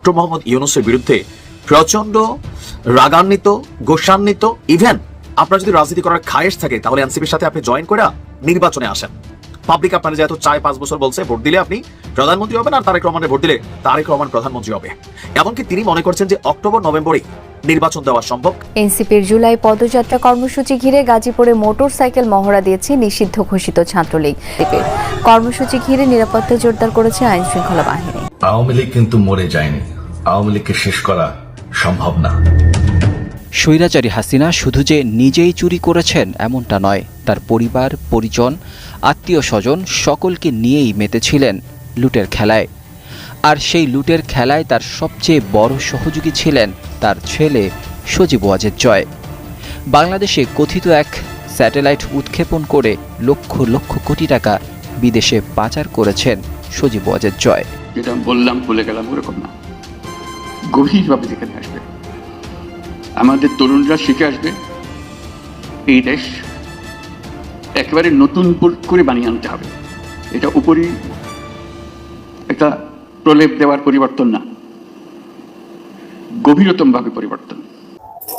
Doctor Mohammad ইউনুসের বিরুদ্ধে প্রচণ্ড রাগান্বিত গোসান্বিত ইভেন আপনার যদি রাজনীতি করার খায়েশ থাকে, তাহলে এনসিপির সাথে আপনি জয়েন করে নির্বাচনে আসেন। পাবলিক আপনার যেহেতু চায় পাঁচ বছর বলছে ভোট দিলে আপনি প্রধানমন্ত্রী হবেন আর তারেক রহমানের ভোট দিলে তারেক রহমান প্রধানমন্ত্রী হবে। এমনকি তিনি মনে করছেন যে অক্টোবর নভেম্বরে নির্বাচন দেওয়া সম্ভব। এনসিপির জুলাই পদযাত্রা কর্মসূচি ঘিরে গাজীপুরে মোটর সাইকেল মহড়া দিয়েছে নিষিদ্ধ ঘোষিত ছাত্রলীগ। কর্মসূচি ঘিরে নিরাপত্তা জোরদার করেছে আইন শৃঙ্খলা বাহিনী। আওয়ামী লীগ কিন্তু মরে যায়নি। আওয়ামী লীগকে শেষ করা সম্ভব না। স্বৈরাচারী হাসিনা শুধু যে নিজেই চুরি করেছেন এমনটা নয়, তার পরিবার, পরিজন, আত্মীয় স্বজন সকলকে নিয়েই মেতেছিলেন লুটের খেলায়। আর সেই লুটের খেলায় তার সবচেয়ে বড় সহযোগী ছিলেন তার ছেলে সজীব ওয়াজেদ জয়। বাংলাদেশে কথিত এক স্যাটেলাইট উৎক্ষেপণ করে লক্ষ লক্ষ কোটি টাকা বিদেশে পাচার করেছেন সজীব ওয়াজেদ জয়। যেটা বললাম বলে গেলাম, ওরকম না। গভীরভাবে যেখানে আসবে। আমাদের তরুণরা শিখে আসবে। এই দেশ একেবারে নতুন করে বানিয়ে আনতে হবে। এটা উপরই একটা প্রলেপ দেওয়ার পরিবর্তন না। গভীরতমভাবে পরিবর্তন।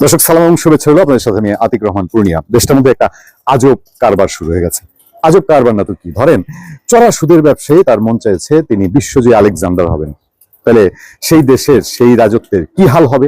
দর্শক, সালাম এবং শুভেচ্ছা হলো আপনাদের সাথে আমি আতিক রহমান পূর্ণিয়া। দেশটার মধ্যে একটা আজব কারবার শুরু হয়ে গেছে। আজব কারবার না তো কি? ধরেন, চড়া সুদের ব্যবসায়ী তার মন চাইছে তিনি বিশ্বজয়ী আলেকজান্ডার হবেন। তাহলে সেই দেশের সেই রাজত্বের কি হাল হবে?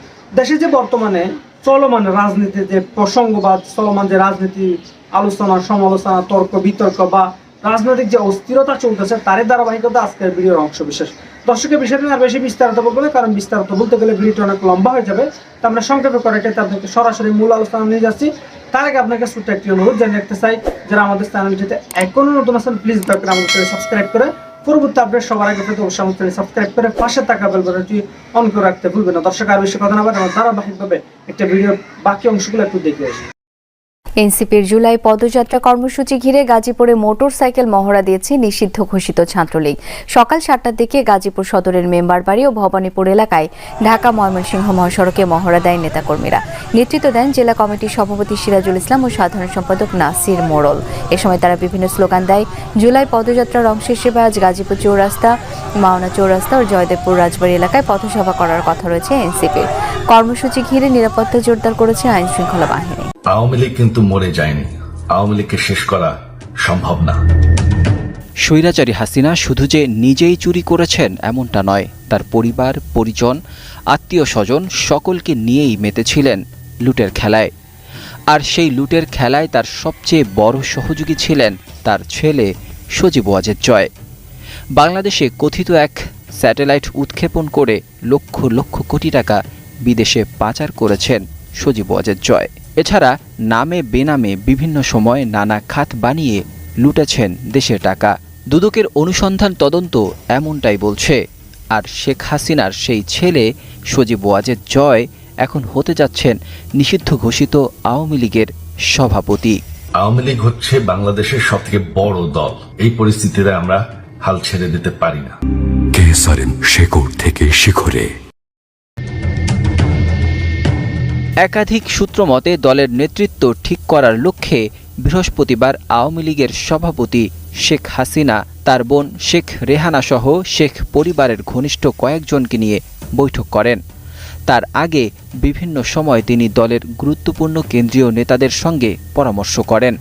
দেশে যে বর্তমানে চলমান রাজনীতি, যে প্রসঙ্গবাদ, চলমান যে রাজনীতি, আলোচনা, সমালোচনা, তর্ক, বিতর্ক বা রাজনৈতিক যে অস্থিরতা চলতেছে, তারই ধারাবাহিকতা আজকের ভিডিওর অংশ বিশেষ। দর্শকের বিষয়টা আর বেশি বিস্তারিত বলব না, কারণ বিস্তারিত বলতে গেলে ভিডিওটা অনেক লম্বা হয়ে যাবে। তা আমরা সংক্ষেপে করে কেটে আপনাকে সরাসরি মূল আলোচনা নিয়ে যাচ্ছি। তার আগে আপনাকে ছোট্ট একটি অনুরোধ জানিয়ে রাখতে চাই, যারা আমাদের চ্যানেলটিতে এখনও নতুন আছেন প্লিজ দয়া করে আমাদের সাবস্ক্রাইব করে পরবর্তী আপডেট সবার আগে পেতে অবশ্যই আমার চ্যানেল সাবস্ক্রাইব করে পাশে থাকা বেল অন করে রাখতে ভুলবেন না। দর্শক, আর বেশি কথা না বলে আমার ধারাবাহিকভাবে একটা ভিডিও বাকি অংশগুলো একটু দেখে আসি। এনসিপির জুলাই পদযাত্রা কর্মসূচি ঘিরে গাজীপুরে মোটর সাইকেল মহড়া দিয়েছে নিষিদ্ধ ঘোষিত ছাত্রলীগ। সকাল সাতটার দিকে গাজীপুর সদরের মেম্বার বাড়ি ও ভবানীপুর এলাকায় ঢাকা ময়মনসিংহ মহাসড়কে মহড়া দেয় নেতাকর্মীরা। নেতৃত্ব দেন জেলা কমিটির সভাপতি সিরাজুল ইসলাম ও সাধারণ সম্পাদক নাসির মোড়ল। এ সময় তারা বিভিন্ন স্লোগান দেয়। জুলাই পদযাত্রার অংশ হিসেবে আজ গাজীপুর চৌরাস্তা, মাওনা চৌরাস্তা ও জয়দেবপুর রাজবাড়ী এলাকায় পথসভা করার কথা রয়েছে এনসিপির। কর্মসূচি ঘিরে নিরাপত্তা জোরদার করেছে আইন শৃঙ্খলা বাহিনী। আওয়ামী লীগ কিন্তু মরে যায়নি। আওয়ামী লীগকে শেষ করা সম্ভব না। স্বৈরাচারী হাসিনা শুধু যে নিজেই চুরি করেছেন এমনটা নয়, তার পরিবার, পরিজন, আত্মীয় স্বজন সকলকে নিয়েই মেতেছিলেন লুটের খেলায়। আর সেই লুটের খেলায় তার সবচেয়ে বড় সহযোগী ছিলেন তার ছেলে সজীব ওয়াজেদ জয়। বাংলাদেশে কথিত এক স্যাটেলাইট উৎক্ষেপণ করে লক্ষ লক্ষ কোটি টাকা বিদেশে পাচার করেছেন সজীব ওয়াজেদ জয়। এছাড়া নামে বেনামে বিভিন্ন সময় নানা খাত বানিয়ে লুটেছেন দেশের টাকা। দুদকের অনুসন্ধান তদন্ত এমনটাই বলছে। আর শেখ হাসিনার সেই ছেলে সজীব ওয়াজেদ জয় এখন হতে যাচ্ছেন নিষিদ্ধ ঘোষিত আওয়ামী লীগের সভাপতি। আওয়ামী লীগ হচ্ছে বাংলাদেশের সব থেকে বড় দল। এই পরিস্থিতিতে আমরা হাল ছেড়ে দিতে পারি না। কেসারেন শেকড় থেকে শিখরে একাধিক সূত্র মতে দলের নেতৃত্ব ঠিক করার লক্ষ্যে বৃহস্পতিবার আওয়ামী লীগের সভাপতি শেখ হাসিনা, তার বোন শেখ রেহানা সহ শেখ পরিবারের ঘনিষ্ঠ কয়েকজনকে নিয়ে বৈঠক করেন। তার আগে বিভিন্ন সময় তিনি দলের গুরুত্বপূর্ণ কেন্দ্রীয় নেতাদের সঙ্গে পরামর্শ করেন।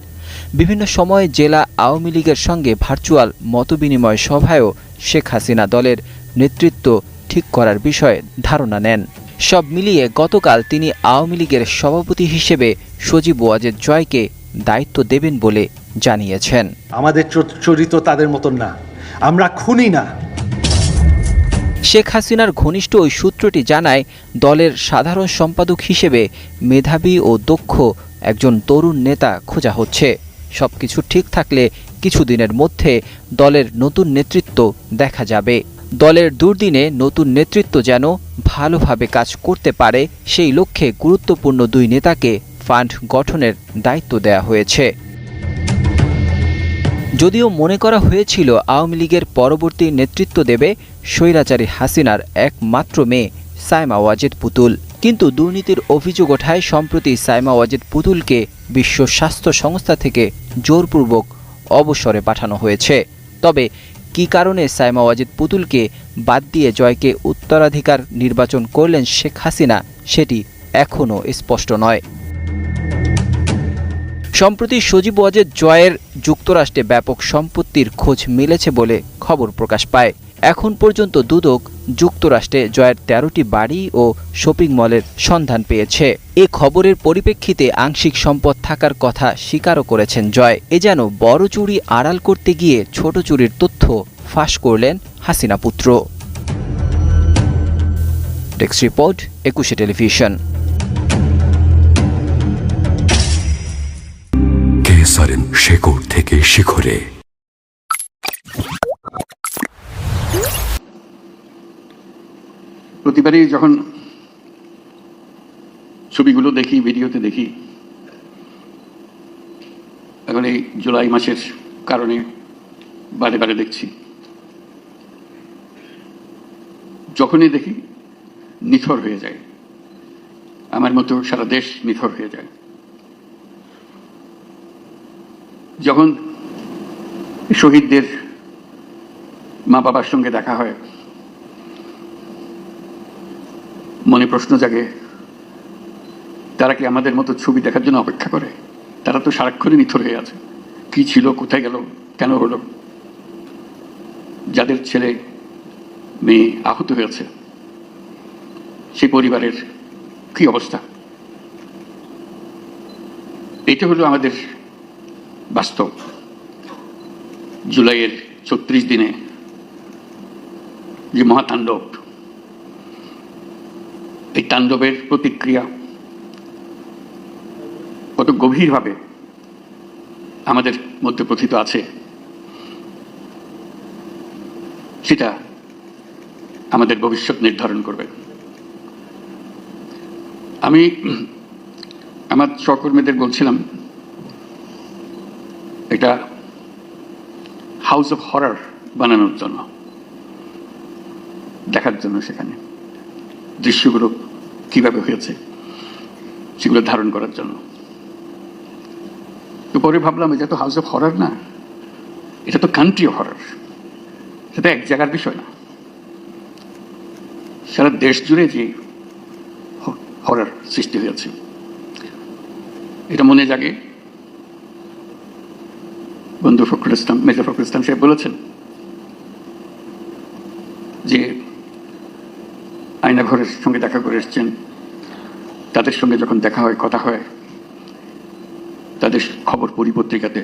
বিভিন্ন সময় জেলা আওয়ামী লীগের সঙ্গে ভার্চুয়াল মতবিনিময় সভায়ও শেখ হাসিনা দলের নেতৃত্ব ঠিক করার বিষয়ে ধারণা নেন। সব মিলিয়ে গতকাল তিনি আওয়ামী লীগের সভাপতি হিসেবে সজীব ওয়াজেদ জয়কে দায়িত্ব দেবেন বলে জানিয়েছেন। আমাদের চরিত্র তাদের মতন না। আমরা খুনি না। শেখ হাসিনার ঘনিষ্ঠ ওই সূত্রটি জানায় দলের সাধারণ সম্পাদক হিসেবে মেধাবী ও দক্ষ একজন তরুণ নেতা খোঁজা হচ্ছে। সবকিছু ঠিক থাকলে কিছুদিনের মধ্যে দলের নতুন নেতৃত্ব দেখা যাবে। দলের দুর্দিনে নতুন নেতৃত্ব যেন ভালোভাবে কাজ করতে পারে, সেই লক্ষ্যে গুরুত্বপূর্ণ দুই নেতাকে ফান্ড গঠনের দায়িত্ব দেয়া হয়েছে। যদিও মনে করা হয়েছিল আওয়ামী লীগের পরবর্তী নেতৃত্ব দেবে স্বৈরাচারী হাসিনার একমাত্র মেয়ে সাইমা ওয়াজেদ পুতুল। কিন্তু দুর্নীতির অভিযোগ ওঠায় সম্প্রতি সাইমা ওয়াজেদ পুতুলকে বিশ্ব স্বাস্থ্য সংস্থা থেকে জোরপূর্বক অবসরে পাঠানো হয়েছে। তবে কী কারণে সাইমা ওয়াজিদ পুতুলকে বাদ দিয়ে জয়কে উত্তরাধিকার নির্বাচন করলেন শেখ হাসিনা, সেটি এখনও স্পষ্ট নয়। সম্প্রতি সজীব ওয়াজেদ জয়ের যুক্তরাষ্ট্রে ব্যাপক সম্পত্তির খোঁজ মিলেছে বলে খবর প্রকাশ পায়। এখন পর্যন্ত দুদক যুক্তরাষ্ট্রে জয়ের তেরোটি বাড়ি ও শপিং মলের সন্ধান পেয়েছে। এ খবরের পরিপ্রেক্ষিতে আংশিক সম্পদ থাকার কথা স্বীকারও করেছেন জয়। এ যেন বড় চুরি আড়াল করতে গিয়ে ছোট চুরির তথ্য ফাঁস করলেন হাসিনা পুত্র। রিপোর্ট, একুশে টেলিভিশন। কেসারেন থেকে শিখরে। প্রতিবারই যখন ছবিগুলো দেখি, ভিডিওতে দেখি, এখন এই জুলাই মাসের কারণে বারে বারে দেখছি। যখনই দেখি, নিথর হয়ে যায়। আমার মতো সারা দেশ নিথর হয়ে যায়। যখন শহীদদের মা বাবার সঙ্গে দেখা হয় মনে প্রশ্ন জাগে, তারা কি আমাদের মতো ছবি দেখার জন্য অপেক্ষা করে? তারা তো সারাক্ষণই নিথর হয়ে আছে। কি ছিল, কোথায় গেল, কেন হলো? যাদের ছেলে, মেয়ে আহত হয়েছে, সে পরিবারের কি অবস্থা? এটা হলো আমাদের বাস্তব। জুলাইয়ের ছত্রিশ দিনে যে মহাতাণ্ডব এই তাণ্ডবের প্রতিক্রিয়া কত গভীরভাবে আমাদের মধ্যে প্রথিত আছে। সেটা আমাদের ভবিষ্যৎ নির্ধারণ করবে। আমি আমার সহকর্মীদের বলছিলাম, এটা হাউস অফ হরার বানানোর জন্য, দেখার জন্য সেখানে। দৃশ্যগুলো কীভাবে হয়েছে সেগুলো ধারণ করার জন্য। তো পরে ভাবলাম, এটা তো হাউস অফ হরার না। এটা তো কান্ট্রি অফ হরার সেটা এক জায়গার বিষয় না। সারা দেশ জুড়ে যে হরার সৃষ্টি হয়েছে, এটা মনে জাগে। বন্ধু ফখরুল ইসলাম, মেজর ফখরুল ইসলাম সাহেব বলেছেন যে আয়নাঘরের সঙ্গে দেখা করে এসছেন। তাদের সঙ্গে যখন দেখা হয়, কথা হয়, তাদের খবর পড়ি পত্রিকাতে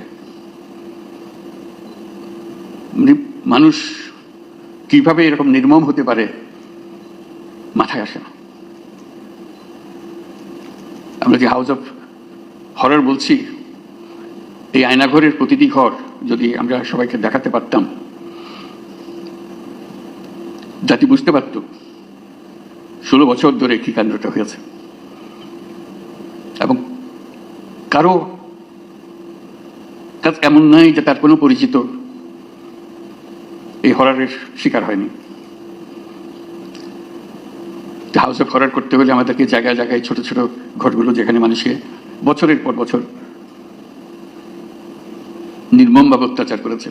মানে মানুষ কীভাবে এরকম নির্মম হতে পারে, মাথায় আসে না। আমরা যে হাউস অফ হরার বলছি, এই আয়নাঘরের প্রতিটি ঘর যদি আমরা সবাইকে দেখাতে পারতাম জাতি বুঝতে পারত ষোলো বছর ধরে কি কাণ্ডটা হয়েছে। এবং কারও এমন নয় যে তার কোনো পরিচিত এই হরারের শিকার হয়নি। হাউস অফ হরার করতে হলে আমাদেরকে জায়গায় জায়গায় ছোট ছোট ঘরগুলো যেখানে মানুষকে বছরের পর বছর নির্মমভাবে অত্যাচার করেছে,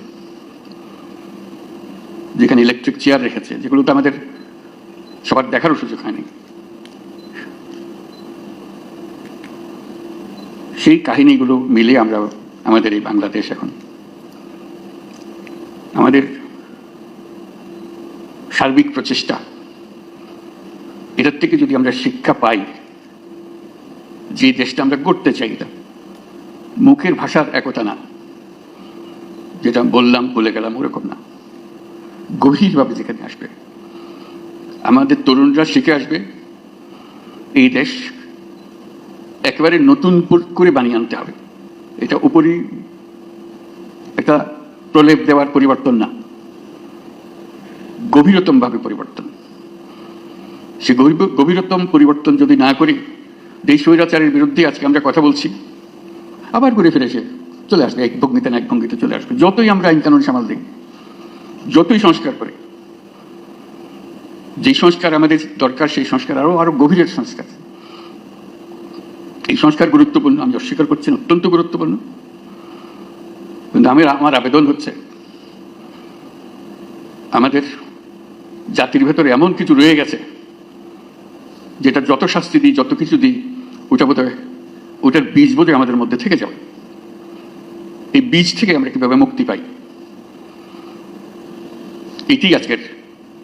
যেখানে ইলেকট্রিক চেয়ার রেখেছে যেগুলো তো আমাদের সবার দেখারও সুযোগ হয়নি। সেই কাহিনীগুলো মিলে আমরা আমাদের এই বাংলাদেশ এখন। আমাদের সার্বিক প্রচেষ্টা, এটার থেকে যদি আমরা শিক্ষা পাই, যে দেশটা আমরা গড়তে চাই, এটা মুখের ভাষার একতা না। যেটা বললাম, বলে গেলাম, ওরকম না। গভীরভাবে যেখানে আসবে। আমাদের তরুণরা শিখে আসবে, এই দেশ একেবারে নতুন করে বানিয়ে আনতে হবে। এটা উপরই একটা প্রলেপ দেওয়ার পরিবর্তন না গভীরতম ভাবে পরিবর্তন। সে গভীরতম পরিবর্তন যদি না করি স্বৈরাচারের বিরুদ্ধে আজকে আমরা কথা বলছি, আবার ঘুরে ফিরে সে চলে আসবে, এক ভঙ্গিতে না এক ভঙ্গিতে চলে আসবে। যতই আমরা আইন কানুন সামাল দিই, যতই সংস্কার করি যে সংস্কার আমাদের দরকার, সেই সংস্কার আরও আরও গভীরের সংস্কার। এই সংস্কার গুরুত্বপূর্ণ, আমি অস্বীকার করছি, অত্যন্ত গুরুত্বপূর্ণ। কিন্তু আমি, আমার আবেদন হচ্ছে, আমাদের জাতির ভেতরে এমন কিছু রয়ে গেছে, যেটা যত শাস্তি দিই, যত কিছু দিই, ওটা বোধ ওটার বীজ বোধহয় আমাদের মধ্যে থেকে যাবে। এই বীজ থেকে আমরা কীভাবে মুক্তি পাই? এটি আজকের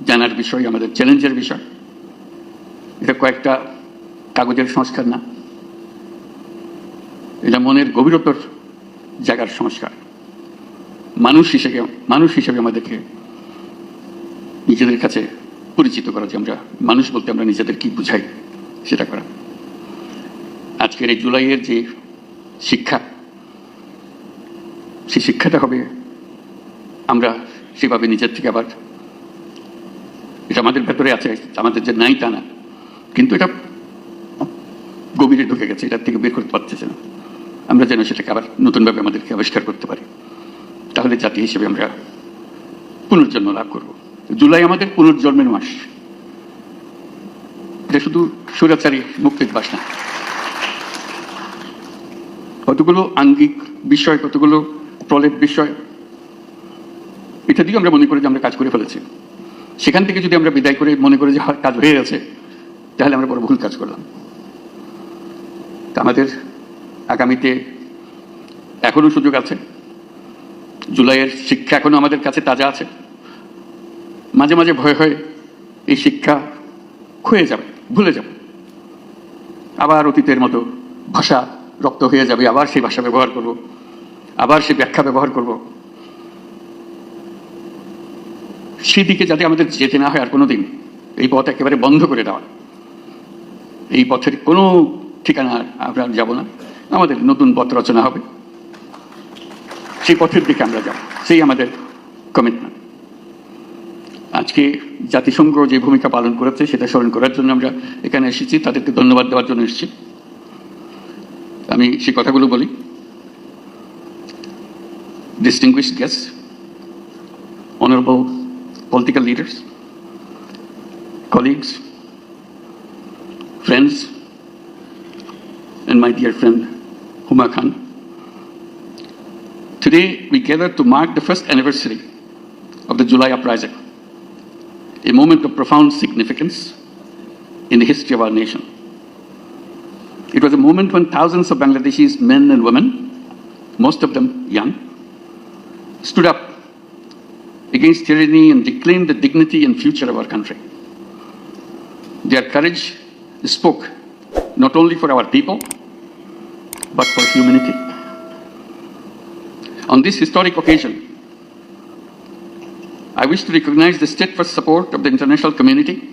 জানার বিষয়, আমাদের চ্যালেঞ্জের বিষয়। এটা কয়েকটা কাগজের সংস্কার না। এটা মনের গভীরতর জায়গার সংস্কার। মানুষ হিসেবে মানুষ হিসেবে আমাদেরকে নিজেদের কাছে পরিচিত করা, যে আমরা মানুষ বলতে আমরা নিজেদের কি বুঝাই সেটা করা। আজকের এই জুলাইয়ের যে শিক্ষা, সেই শিক্ষাটা হবে আমরা সেভাবে নিজের থেকে আবার এটা আমাদের ভেতরে আছে আমাদের যে নাই তা না। কিন্তু এটা গভীরে ঢুকে গেছে, এটার থেকে বের করতে পারতেছে না। আমরা যেন সেটাকে আবার নতুনভাবে আমাদেরকে আবিষ্কার করতে পারি। তাহলে জাতি হিসেবে আমরা পুনর্জন্ম লাভ করব। জুলাই আমাদের পুনর্জন্মের মাস। এটা শুধু সুরাচারী মুক্তির বাস না। কতগুলো আঙ্গিক বিষয়, কতগুলো প্রলেপ বিষয়, এটা দিয়ে আমরা মনে করি যে আমরা কাজ করে ফেলেছি। সেখান থেকে যদি আমরা বিদায় করে মনে করি যে কাজ হয়ে গেছে, তাহলে আমরা বড় ভুল কাজ করলাম। আমাদের আগামীতে এখনও সুযোগ আছে। জুলাইয়ের শিক্ষা এখনও আমাদের কাছে তাজা আছে। মাঝে মাঝে ভয় হয় এই শিক্ষা ক্ষয়ে যাবে, ভুলে যাবে। আবার অতীতের মতো ভাষা রক্ত হয়ে যাবে, আবার সেই ভাষা ব্যবহার করব, আবার সেই ব্যাখ্যা ব্যবহার করব। সেদিকে যাতে আমাদের যেতে না হয় আর কোনো দিন এই পথ একেবারে বন্ধ করে দেওয়া। এই পথের কোনো ঠিকানা আমরা যাব না। আমাদের নতুন পথ রচনা হবে। সেই পথের দিকে আমরা যাব। সেই আমাদের কমিটমেন্ট আজকে জাতিসংঘ যে ভূমিকা পালন করেছে সেটা স্মরণ করার জন্য আমরা এখানে এসেছি। তাদেরকে ধন্যবাদ দেওয়ার জন্য এসেছি। আমি সেই কথাগুলো বলি। Distinguished guests, honorable political leaders, colleagues, friends, and my dear friend Huma Khan. Today we gather to mark the first anniversary of the July uprising, a moment of profound significance in the history of our nation. It was a moment when thousands of Bangladeshis, men and women, most of them young, stood up against tyranny and reclaim the dignity and future of our country. Their courage spoke not only for our people, but for humanity. On this historic occasion, I wish to recognize the steadfast support of the international community,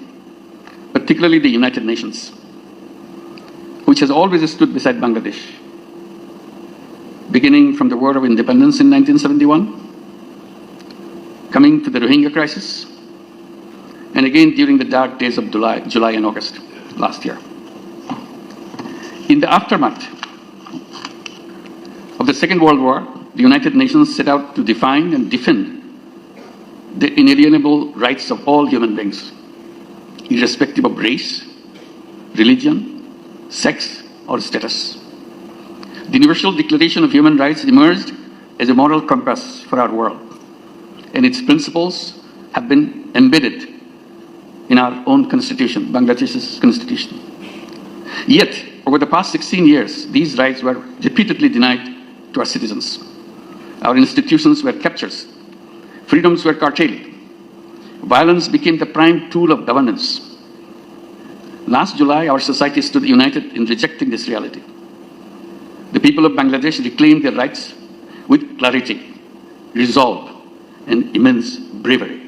particularly the United Nations, which has always stood beside Bangladesh beginning from the War of Independence in 1971, coming to the Rohingya crisis, and again during the dark days of July, July and August last year. In the aftermath of the Second World War, the United Nations set out to define and defend the inalienable rights of all human beings, irrespective of race, religion, sex, or status. The Universal Declaration of Human Rights emerged as a moral compass for our world, and its principles have been embedded in our own constitution, Bangladesh's constitution. Yet, over the past 16 years, these rights were repeatedly denied to our citizens. Our institutions were captured, freedoms were curtailed, violence became the prime tool of governance. Last July, our society stood united in rejecting this reality. The people of Bangladesh reclaimed their rights with clarity, resolve, and immense bravery.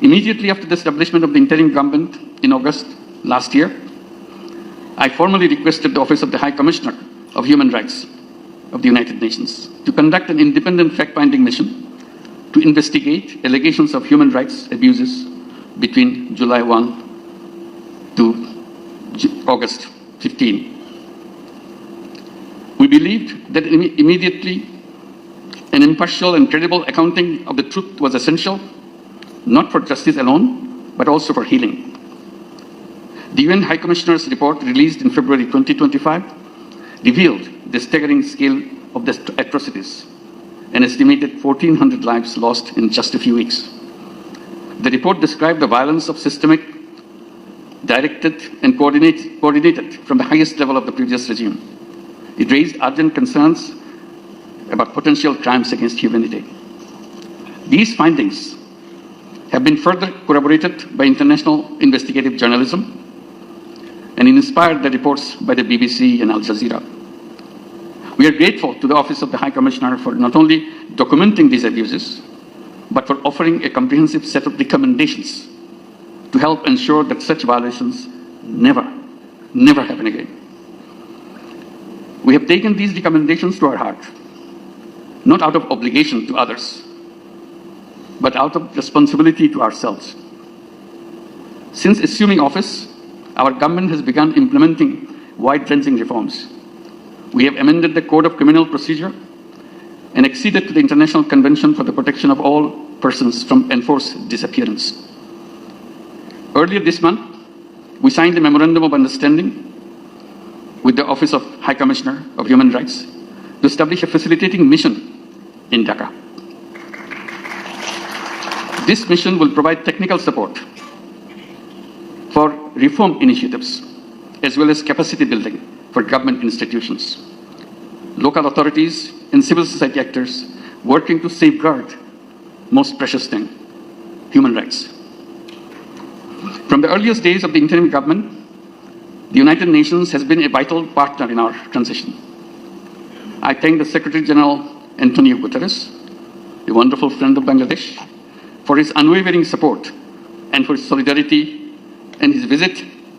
Immediately after the establishment of the interim government in August last year, I formally requested the Office of the High Commissioner of Human Rights of the United Nations to conduct an independent fact finding mission to investigate allegations of human rights abuses between July 1 to August 15. We believed that immediately an impartial and credible accounting of the truth was essential, not for justice alone, but also for healing. The UN High Commissioner's report, released in February 2025, revealed the staggering scale of the atrocities, an estimated 1,400 lives lost in just a few weeks. The report described the violence of systemic, directed, and coordinate, coordinated from the highest level of the previous regime. It raised urgent concerns about potential crimes against humanity. These findings have been further corroborated by international investigative journalism and inspired the reports by the BBC and Al Jazeera. We are grateful to the Office of the High Commissioner for not only documenting these abuses, but for offering a comprehensive set of recommendations to help ensure that such violations never, never happen again. We have taken these recommendations to our heart, not out of obligation to others, but out of responsibility to ourselves. Since assuming office, our government has begun implementing wide ranging reforms. We have amended the Code of Criminal Procedure and acceded to the International Convention for the Protection of All Persons from Enforced Disappearance. Earlier this month, we signed a memorandum of understanding with the Office of High Commissioner of Human Rights to establish a facilitating mission in Dhaka. This mission will provide technical support for reform initiatives as well as capacity building for government institutions, local authorities, and civil society actors working to safeguard most precious thing human rights. From the earliest days of the interim government, the United Nations has been a vital partner in our transition. I thank the Secretary General Antonio Guterres, the wonderful friend of Bangladesh, for his unwavering support and for his solidarity and his visit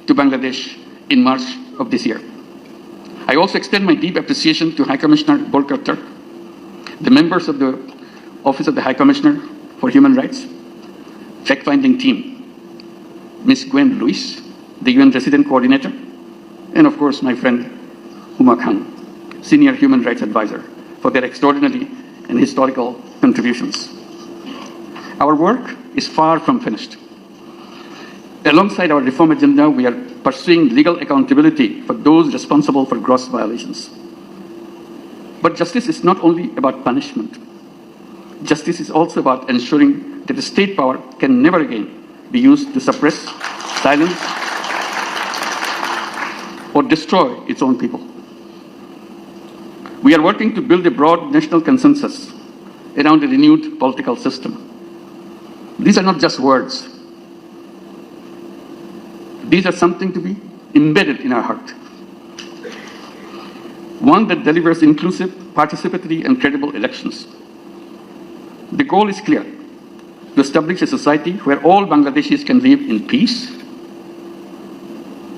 to Bangladesh in March of this year. I also extend my deep appreciation to High Commissioner Volker Turk, the members of the Office of the High Commissioner for Human Rights, fact-finding team, Ms. Gwen Lewis, the UN Resident Coordinator, and of course my friend Huma Khan, Senior Human Rights Advisor, for their extraordinary and historical contributions. Our work is far from finished. Alongside our reform agenda, we are pursuing legal accountability for those responsible for gross violations. But justice is not only about punishment. Justice is also about ensuring that the state power can never again be used to suppress, silence, or destroy its own people. We are working to build a broad national consensus around a renewed political system. These are not just words. These are something to be embedded in our heart. One that delivers inclusive, participatory, and credible elections. The goal is clear to establish a society where all Bangladeshis can live in peace,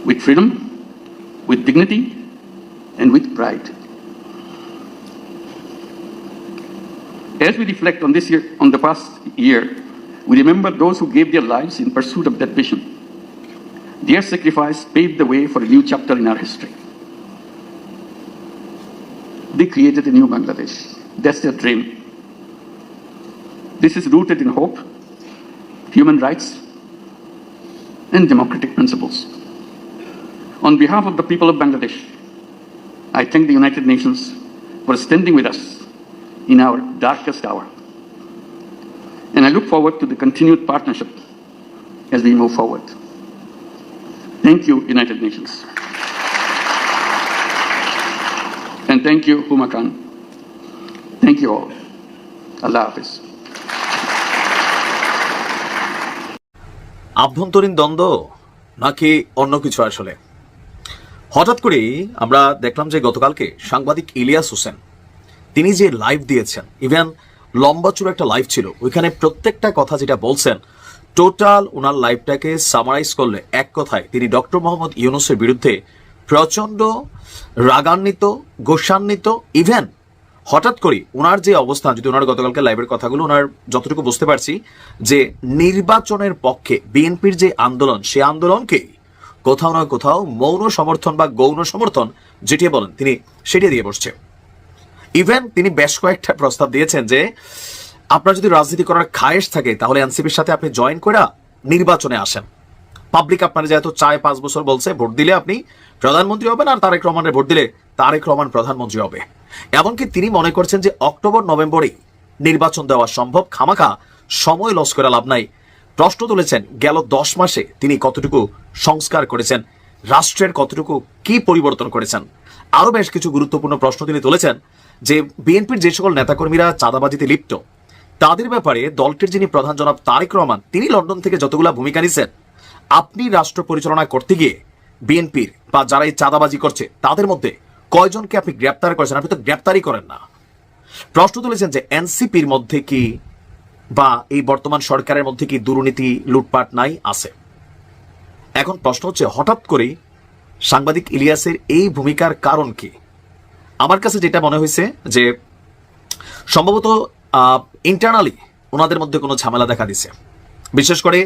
with freedom, with dignity, and with pride. As we reflect on this year, on the past year, we remember those who gave their lives in pursuit of that vision. Their sacrifice paved the way for a new chapter in our history. They created a new Bangladesh. That's their dream. This is rooted in hope, human rights, and democratic principles. On behalf of the people of Bangladesh, I thank the United Nations for standing with us in our darkest hour. And I look forward to the continued partnership as we move forward. Thank you, United Nations. And thank you, Huma Khan. Thank you all. Allah Hafiz. আভ্যন্তরীণ দ্বন্দ্ব নাকি অন্য কিছু আসলে হঠাৎ করেই আমরা দেখলাম যে গতকালকে সাংবাদিক ইলিয়াস হোসেন তিনি যে লাইভ দিয়েছেন ইভেন লম্বা চূড়া একটা লাইভ ছিল, ওইখানে প্রত্যেকটা কথা যেটা বলছেন টোটাল ওনার লাইভটাকে সামারাইজ করলে এক কথায় তিনি ডক্টর মোহাম্মদ ইউনুসের বিরুদ্ধে প্রচণ্ড রাগান্বিত, গোসান্বিত ইভেন হঠাৎ করে ওনার যে অবস্থান যদি ওনার গতকালকে লাইভের কথাগুলো ওনার যতটুকু বুঝতে পারছি, যে নির্বাচনের পক্ষে বিএনপির যে আন্দোলন, সে আন্দোলনকে কোথাও না কোথাও মৌন সমর্থন বা গৌণ সমর্থন যেটি বলেন, তিনি সেটি দিয়ে বসছে। ইভেন তিনি বেশ কয়েকটা প্রস্তাব দিয়েছেন যে, আপনার যদি রাজনীতি করার খায়েশ থাকে, তাহলে এনসিপির সাথে আপনি জয়েন করে নির্বাচনে আসেন। পাবলিক আপনার যেহেতু চায় পাঁচ বছর বলছে, ভোট দিলে আপনি প্রধানমন্ত্রী হবেন আর তারেক রহমানের ভোট দিলে তারেক রহমান প্রধানমন্ত্রী হবে। এমনকি তিনি মনে করছেন যে অক্টোবর নভেম্বরেই নির্বাচন দেওয়া সম্ভব, খামাখা সময় লস করে লাভ নাই। প্রশ্ন তুলেছেন, গেল দশ মাসে তিনি কতটুকু সংস্কার করেছেন, রাষ্ট্রের কতটুকু কি পরিবর্তন করেছেন? আরও বেশ কিছু গুরুত্বপূর্ণ প্রশ্ন তিনি তুলেছেন যে বিএনপির যে সকল নেতাকর্মীরা চাঁদাবাজিতে লিপ্ত, তাদের ব্যাপারে দলটির যিনি প্রধান জনাব তারেক রহমান, তিনি লন্ডন থেকে যতগুলা ভূমিকা নিছেন, আপনি রাষ্ট্র পরিচালনা করতে গিয়ে বিএনপির বা যারা এই চাঁদাবাজি করছে, তাদের মধ্যে কয়জনকে আপনি গ্রেপ্তার করেছেন? আপনি তো গ্রেপ্তারই করেন না। প্রশ্ন তুলেছেন যে এনসিপির মধ্যে কি বা এই বর্তমান সরকারের মধ্যে কি দুর্নীতি, লুটপাট নাই, আছে? এখন প্রশ্ন হচ্ছে, হঠাৎ করেই সাংবাদিক ইলিয়াসের এই ভূমিকার কারণ কি? আমার কাছে যেটা মনে হয়েছে যে, সম্ভবত ইন্টারনালি ওনাদের মধ্যে কোনো ঝামেলা দেখা দিছে বিশেষ করে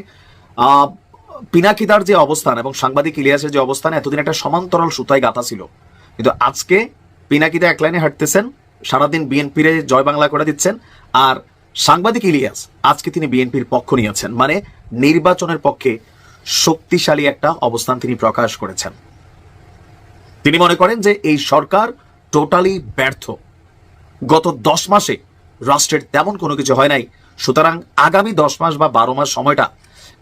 পিনাকিদার যে অবস্থান এবং সাংবাদিক ইলিয়াসের যে অবস্থান, এতদিন একটা সমান্তরাল সুতায় গাঁথা ছিল। কিন্তু আজকে পিনাকিদা এক লাইনে হাঁটতেছেন, সারাদিন বিএনপির জয় বাংলা করে দিচ্ছেন, আর সাংবাদিক ইলিয়াস আজকে তিনি বিএনপির পক্ষ নিয়েছেন। মানে নির্বাচনের পক্ষে শক্তিশালী একটা অবস্থান তিনি প্রকাশ করেছেন। তিনি মনে করেন যে এই সরকার টোটালি ব্যর্থ। গত দশ মাসে রাষ্ট্রের তেমন কোনো কিছু হয় নাই। সুতরাং আগামী দশ মাস বা বারো মাস সময়টা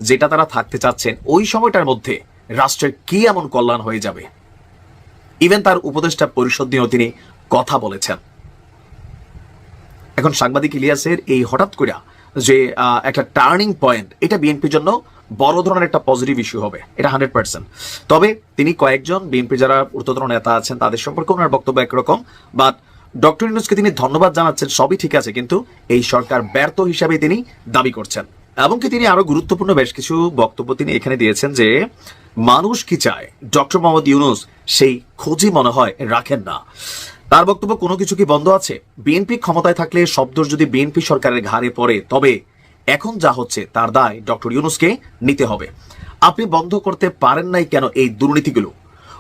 যেটা তারা থাকতে চাচ্ছেন, ওই সময়টার মধ্যে রাষ্ট্রের কি এমন কল্যাণ হয়ে যাবে? ইভেন তার উপদেষ্টা পরিষদ নিয়েও তিনি কথা বলেছেন। এখন সাংবাদিক ইলিয়াসের এই হঠাৎ করে যে একটা টার্নিং পয়েন্ট, এটা বিএনপির জন্য বড় ধরনের একটা পজিটিভ ইস্যু হবে, এটা হান্ড্রেড পার্সেন্ট তবে তিনি কয়েকজন বিএনপি যারা ঊর্ধ্বতন নেতা আছেন, তাদের সম্পর্কে ওনার বক্তব্য একরকম বাট ডক্টর ইউনুসকে তিনি ধন্যবাদ জানাচ্ছেন, সবই ঠিক আছে, কিন্তু এই সরকার ব্যর্থ হিসাবে তিনি দাবি করছেন। এমনকি তিনি আরও গুরুত্বপূর্ণ বেশ কিছু বক্তব্য তিনি এখানে দিয়েছেন যে, মানুষ কি চায়? ডক্টর মোহাম্মদ ইউনুস সেই খোঁজই মনে হয় রাখেন না। তার বক্তব্য কোনো কিছু কি বন্ধ আছে? বিএনপি ক্ষমতায় থাকলে শব্দ যদি বিএনপি সরকারের ঘাড়ে পড়ে, তবে এখন যা হচ্ছে তার দায় ডক্টর ইউনুসকে নিতে হবে। আপনি বন্ধ করতে পারেন নাই কেন এই দুর্নীতিগুলো?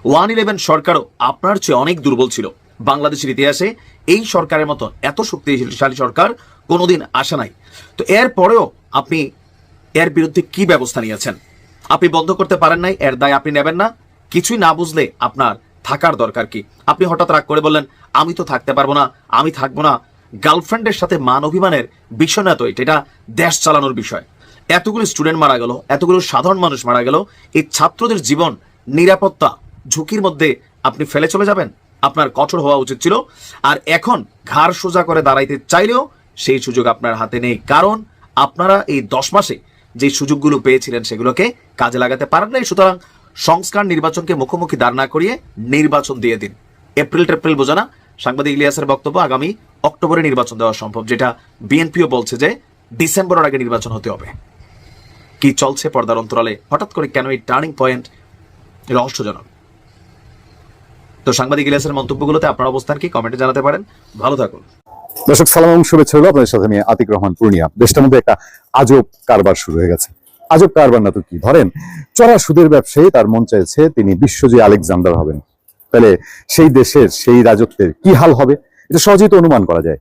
ওয়ান ইলেভেন সরকারও আপনার চেয়ে অনেক দুর্বল ছিল। বাংলাদেশের ইতিহাসে এই সরকারের মতো এত শক্তিশালী সরকার কোনোদিন আসে নাই। তো এর পরেও আপনি এর বিরুদ্ধে কি ব্যবস্থা নিয়েছেন? আপনি বন্ধ করতে পারেন নাই, এর দায় আপনি নেবেন না। কিছুই না বুঝলে আপনার থাকার দরকার কি? আপনি হঠাৎ রাগ করে বললেন, আমি তো থাকতে পারব না, আমি থাকব না। গার্লফ্রেন্ডের সাথে মান অভিমানের বিষয় না তো এটা এটা দেশ চালানোর বিষয়। এতগুলো স্টুডেন্ট মারা গেল, এতগুলো সাধারণ মানুষ মারা গেল, এই ছাত্রদের জীবন নিরাপত্তা ঝুঁকির মধ্যে আপনি ফেলে চলে যাবেন। আপনার কঠোর হওয়া উচিত ছিল। আর এখন ঘাড় সোজা করে দাঁড়াইতে চাইলেও সেই সুযোগ আপনার হাতে নেই। কারণ আপনারা এই দশ মাসে যে সুযোগগুলো পেয়েছিলেন সেগুলোকে কাজে লাগাতে পারেন নাই। সুতরাং সংস্কার নির্বাচনকে মুখোমুখি দাঁড় না করিয়ে নির্বাচন দিয়ে দিন। এপ্রিল টেপ্রিল বোঝা না সাংবাদিক ইলিয়াসের বক্তব্য, আগামী অক্টোবরে নির্বাচন দেওয়া সম্ভব, যেটা বিএনপিও বলছে যে ডিসেম্বরের আগে নির্বাচন হতে হবে। কি চলছে পর্দার অন্তরালে? হঠাৎ করে কেন এই টার্নিং পয়েন্ট? রহস্যজনক। তো সাংবাদিক ইলিয়াসের মন্তব্যগুলোতে আপনার অবস্থান কি? কমেন্টে জানাতে পারেন। ভালো থাকুন। দর্শক, সালাম শুভেচ্ছা হলো আপনাদের সাথে আমি আতিক রহমান পূর্ণিয়া। দেশটার মধ্যে একটা আজব কারবার শুরু হয়ে গেছে। আজব কারবার না তো কি? ধরেন, চড়া সুদের ব্যবসায়ী তার মন চাইছে তিনি বিশ্বজয়ী আলেকজান্ডার হবেন। তাহলে সেই দেশের সেই রাজত্বের কি হাল হবে? এটা সহজেই তো অনুমান করা যায়।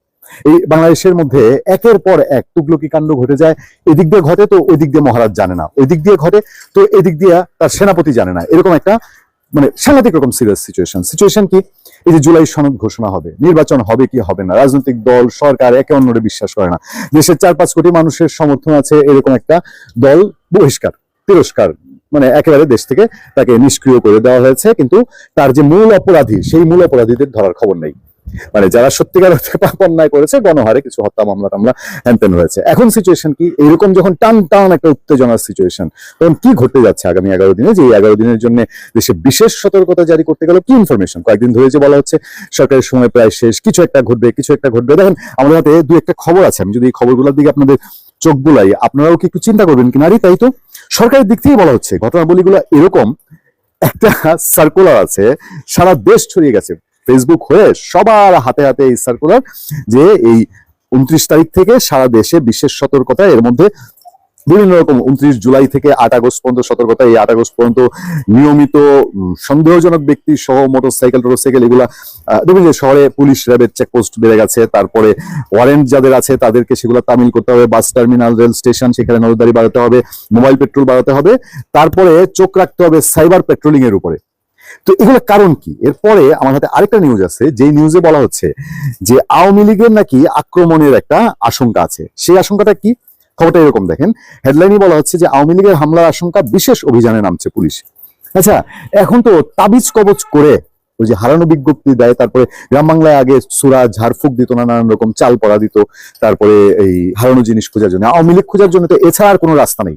এই বাংলাদেশের মধ্যে একের পর এক তুগলকি কাণ্ড ঘটে যায়। এদিক দিয়ে ঘটে তো ওই দিক দিয়ে মহারাজ জানে না। ওই দিক দিয়ে ঘটে তো এদিক দিয়ে তার সেনাপতি জানে না। এরকম একটা মানে সাংঘাতিক রকম সিরিয়াস সিচুয়েশন সিচুয়েশন কি? এই যে জুলাই সনদ ঘোষণা হবে, নির্বাচন হবে কি হবে না? রাজনৈতিক দল, সরকার একে অন্যরে বিশ্বাস করে না। দেশের চার পাঁচ কোটি মানুষের সমর্থন আছে এরকম একটা দল বহিষ্কার, তিরস্কার মানে একেবারে দেশ থেকে তাকে নিষ্ক্রিয় করে দেওয়া হয়েছে। কিন্তু তার যে মূল অপরাধী, সেই মূল অপরাধীদের ধরার খবর নেই। মানে যারা সত্যিকার অর্থে পাপ অন্যায় করেছে, গণহারে কিছু হত্যা মামলা টামলা হ্যানতেন হয়েছে এখন সিচুয়েশন কি? এইরকম যখন টান টান একটা উত্তেজনার সিচুয়েশন তখন কি ঘটতে যাচ্ছে আগামী এগারো দিনে? যে এগারো দিনের জন্য দেশে বিশেষ সতর্কতা জারি করতে গেল কি ইনফরমেশন কয়েকদিন ধরে যে বলা হচ্ছে, সরকারের সময় প্রায় শেষ, কিছু একটা ঘটবে, কিছু একটা ঘটবে। দেখেন, আমাদের হাতে দু একটা খবর আছে, আমি যদি এই খবরগুলোর দিকে আপনাদের চোখ বুলাই, আপনারাও কি একটু চিন্তা করবেন কি নারী, তাই তো? সরকারের দিক থেকেই বলা হচ্ছে, ঘটনাবলীগুলো এরকম, একটা সার্কুলার আছে, সারা দেশ ছড়িয়ে গেছে। ফেসবুক হয়ে সবার হাতে হাতে এই সার্কুলার যে এই উনত্রিশ তারিখ থেকে সারা দেশে বিশেষ সতর্কতা এর মধ্যে বিভিন্ন রকম উনত্রিশ জুলাই থেকে আট আগস্ট পর্যন্ত সতর্কতা এই আট আগস্ট পর্যন্ত নিয়মিত সন্দেহজনক ব্যক্তি সহ মোটরসাইকেল টোটরসাইকেল এগুলা আহ, দেখবেন যে শহরে পুলিশ র্যাবের চেকপোস্ট বেড়ে গেছে তারপরে ওয়ারেন্ট যাদের আছে তাদেরকে সেগুলো তামিল করতে হবে বাস টার্মিনাল রেল স্টেশন সেখানে নজরদারি বাড়াতে হবে মোবাইল পেট্রোল বাড়াতে হবে তারপরে চোখ রাখতে হবে সাইবার পেট্রোলিং এর উপরে। তো এগুলো কারণ কি? এরপরে আমার হাতে আরেকটা নিউজ আছে যে নিউজে বলা হচ্ছে যে আওয়ামী লীগের নাকি আক্রমণের একটা আশঙ্কা আছে। সেই আশঙ্কাটা কি? খবরটা এরকম দেখেন। হেডলাইনে বলা হচ্ছে যে আওয়ামী লীগের হামলার আশঙ্কা বিশেষ অভিযানে নামছে পুলিশ। আচ্ছা এখন তো তাবিজ কবজ করে ওই যে হারানো বিজ্ঞপ্তি দেয়, তারপরে গ্রাম বাংলায় আগে সুরা, ঝাড়ফুক দিত না নানান রকম চাল পড়া দিত তারপরে এই হারানো জিনিস খোঁজার জন্য। আওয়ামী লীগ খোঁজার জন্য তো এছাড়া আর কোনো রাস্তা নেই।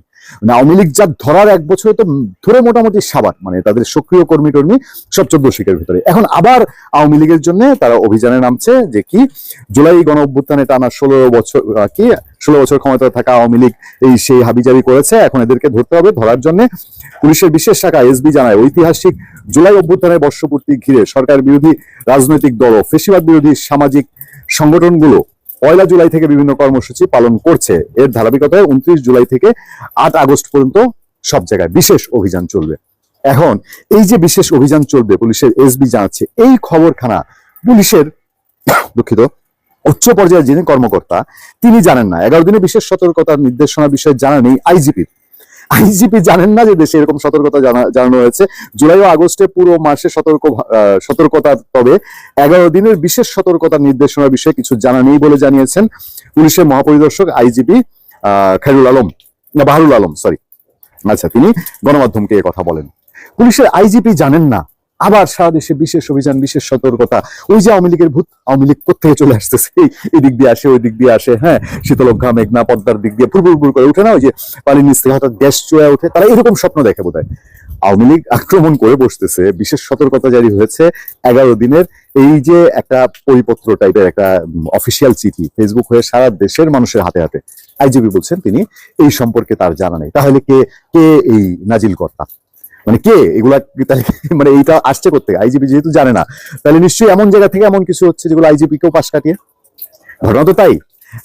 আওয়ামী লীগ যা ধরার এক বছরে তো ধরে মোটামুটি সাবার মানে তাদের সক্রিয় কর্মী টর্মী সব চোদ্দ শিখের ভিতরে। এখন আবার আওয়ামী লীগের জন্য তারা অভিযানে নামছে যে কি, জুলাই গণ অভ্যুত্থানে টানা ষোলো বছর কি, ষোলো বছর ক্ষমতায় থাকা আওয়ামী লীগ এই সেই হাবিজাবি করেছে, এখন এদেরকে ধরতে হবে ধরার জন্য। পুলিশের বিশেষ শাখা এসবি জানায়, ঐতিহাসিক জুলাই অভ্যুত্থানের বর্ষপূর্তি ঘিরে সরকার বিরোধী রাজনৈতিক দল ও ফেসিবাদ বিরোধী সামাজিক সংগঠনগুলো পয়লা জুলাই থেকে বিভিন্ন কর্মসূচি পালন করছে। এর ধারাবাহিকতায় উনত্রিশ জুলাই থেকে আট আগস্ট পর্যন্ত সব জায়গায় বিশেষ অভিযান চলবে। এখন এই যে বিশেষ অভিযান চলবে, পুলিশের এসবি জানাচ্ছে, এই খবরখানা পুলিশের দুঃখিত, উচ্চ পর্যায়ের যিনি কর্মকর্তা, তিনি জানেন না। এগারো দিনে বিশেষ সতর্কতার নির্দেশনা বিষয়ে জানা নেই আইজিপির আইজিপি জানেন না যে দেশে এরকম সতর্কতা জানা- জানানো হয়েছে। জুলাই ও আগস্টে পুরো মাসে সতর্ক সতর্কতা, তবে এগারো দিনের বিশেষ সতর্কতা নির্দেশনা বিষয়ে কিছু জানা নেই বলে জানিয়েছেন পুলিশের মহাপরিদর্শক আইজিপি খেরুল আলম। না, বাহারুল আলম সরি আচ্ছা তিনি গণমাধ্যমকে কথা বলেন। পুলিশের আইজিপি জানেন না আবার সারা দেশে বিশেষ অভিযান, বিশেষ সতর্কতা। ওই যে আওয়ামী লীগের ভূত, আওয়ামী লীগ কোথেকে চলে আসতেছে? এই- দিক দিয়ে আসে, ওই দিক দিয়ে আসে হ্যাঁ? শীতলক্ষা মেঘনা, পদ্মার দিক দিয়ে ফুরফুর ফুর করে উঠে না? ওই যে পানির নিচ থেকে হঠাৎ গ্যাস চুয়া উঠে তারা এরকম স্বপ্ন দেখে বোধ হয় আওয়ামী লীগ আক্রমণ করে বসতেছে। বিশেষ সতর্কতা জারি হয়েছে এগারো দিনের। এই যে একটা পরিপত্র টাইপের একটা অফিসিয়াল চিঠি ফেসবুক হয়ে সারা দেশের মানুষের হাতে হাতে। আইজিপি বলছেন তিনি, এই সম্পর্কে তার জানা নেই। তাহলে কে কে এই নাজিল কর্তা? মানে কে? এগুলা মানে এইটা আসছে করতে আইজিপি যেহেতু জানে না, তাহলে নিশ্চয়ই এমন জায়গা থেকে এমন কিছু হচ্ছে যেগুলো আইজিপি কেও পাশ কাটিয়ে? ঘটনা তো তাই।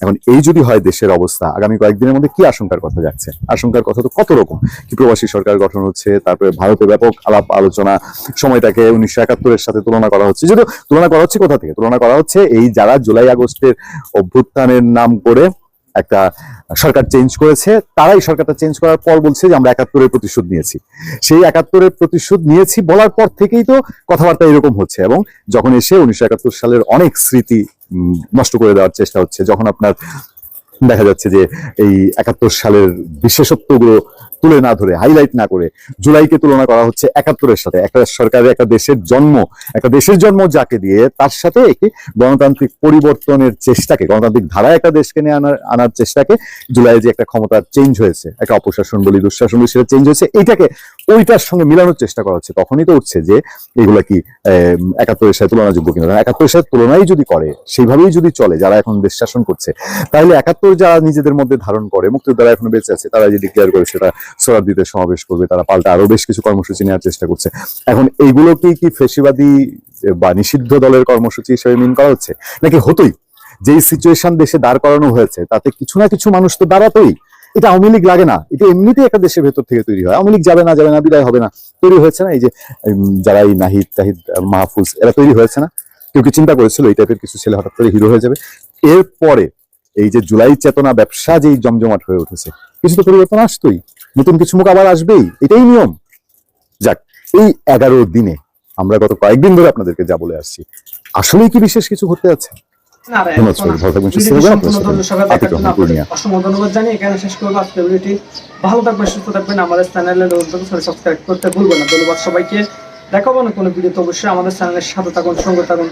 এখন এই যদি হয় দেশের অবস্থা, আগামী কয়েকদিনের মধ্যে কি আশঙ্কার কথা যাচ্ছে? আশঙ্কার কথা তো কত রকম? কি প্রবাসী সরকার গঠন হচ্ছে, তারপরে ভারতে ব্যাপক আলাপ আলোচনা, সময়টাকে উনিশশো একাত্তরের সাথে তুলনা করা হচ্ছে। যদিও তুলনা করা হচ্ছে কোথা থেকে? তুলনা করা হচ্ছে এই যারা জুলাই আগস্টের অভ্যুত্থানের নাম করে একটা সরকার চেঞ্জ করেছে, তারাই সরকারটা চেঞ্জ করার পর বলছে যে আমরা একাত্তরের প্রতিশোধ নিয়েছি। সেই একাত্তরের প্রতিশোধ নিয়েছি বলার পর থেকেই তো কথাবার্তা এরকম হচ্ছে এবং যখন এসে উনিশশো একাত্তর সালের অনেক স্মৃতি নষ্ট করে দেওয়ার চেষ্টা হচ্ছে, যখন আপনার দেখা যাচ্ছে যে এই একাত্তর সালের বিশেষত্বগুলো তুলে না ধরে হাইলাইট না করে। জুলাইকে তুলনা করা হচ্ছে একাত্তরের সাথে। একটা সরকারের, একটা দেশের জন্ম, একটা দেশের জন্ম যাকে দিয়ে তার সাথে একটি গণতান্ত্রিক পরিবর্তনের চেষ্টাকে, গণতান্ত্রিক ধারায় একটা দেশকে নিয়ে আনার আনার চেষ্টাকে জুলাইয়ে যে একটা ক্ষমতার চেঞ্জ হয়েছে, একটা অপশাসন বলি দুঃশাসন বলি সেটা চেঞ্জ হয়েছে এইটাকে ওইটার সঙ্গে মিলানোর চেষ্টা করা হচ্ছে। তখনই তো উঠছে যে এগুলা কি একাত্তরের সাথে তুলনাযোগ্য কিনা। একাত্তরের সাথে তুলনাই যদি করে, সেইভাবেই যদি চলে, যারা এখন দেশ শাসন করছে, তাহলে একাত্তর যারা নিজেদের মধ্যে ধারণ করে মুক্তির দ্বারা এখনও বেঁচে আছে, তারা যে ডিক্লেয়ার করে সেটা সোরাদিতে সমাবেশ করবে, তারা পাল্টা আরও বেশ কিছু কর্মসূচি নেওয়ার চেষ্টা করছে। এখন এইগুলোকেই কি ফেসিবাদী বা নিষিদ্ধ দলের কর্মসূচি হিসেবে মিন করা হচ্ছে? নাকি হতোই? যে সিচুয়েশন দেশে দাঁড় করানো হয়েছে, তাতে কিছু না কিছু মানুষ তো দাঁড়াতোই। এটা আওয়ামী লীগ লাগে না। এটা এমনিতেই একটা দেশের ভেতর থেকে তৈরি হয়। আওয়ামী লীগ যাবে না যাবে না, বিদায় হবে না। তৈরি হয়েছে না? এই যে যারা এই নাহিদ, তাহিদ, মাহফুজ, এরা তৈরি হয়েছে না? কেউ কি চিন্তা করেছিল এই টাইপের কিছু ছেলে হঠাৎ করে হিরো হয়ে যাবে? এরপরে এই যে জুলাই চেতনা ব্যবসা যেই জমজমাট হয়ে উঠেছে কিছু তো পরিবর্তন আসতোই। নতুন কিছু মুখ আবার আসবেই এটাই নিয়ম। যাক এই এগারো দিনে আমরা গত কয়েকদিন ধরে আপনাদেরকে যা বলে আসছি আসলেই কি বিশেষ কিছু ঘটতে যাচ্ছে? ধন্যবাদ জন্য এখানে শেষ করব। আজকের ভিডিওটি ভালো থাকবেন সুস্থ থাকবেন আমাদের চ্যানেলে সাবস্ক্রাইব করতে ভুলবেন না। সবাইকে। দেখাবো না কোনো ভিডিওতে অবশ্যই আমাদের চ্যানেলের সাথে থাকুন সঙ্গে থাকুন।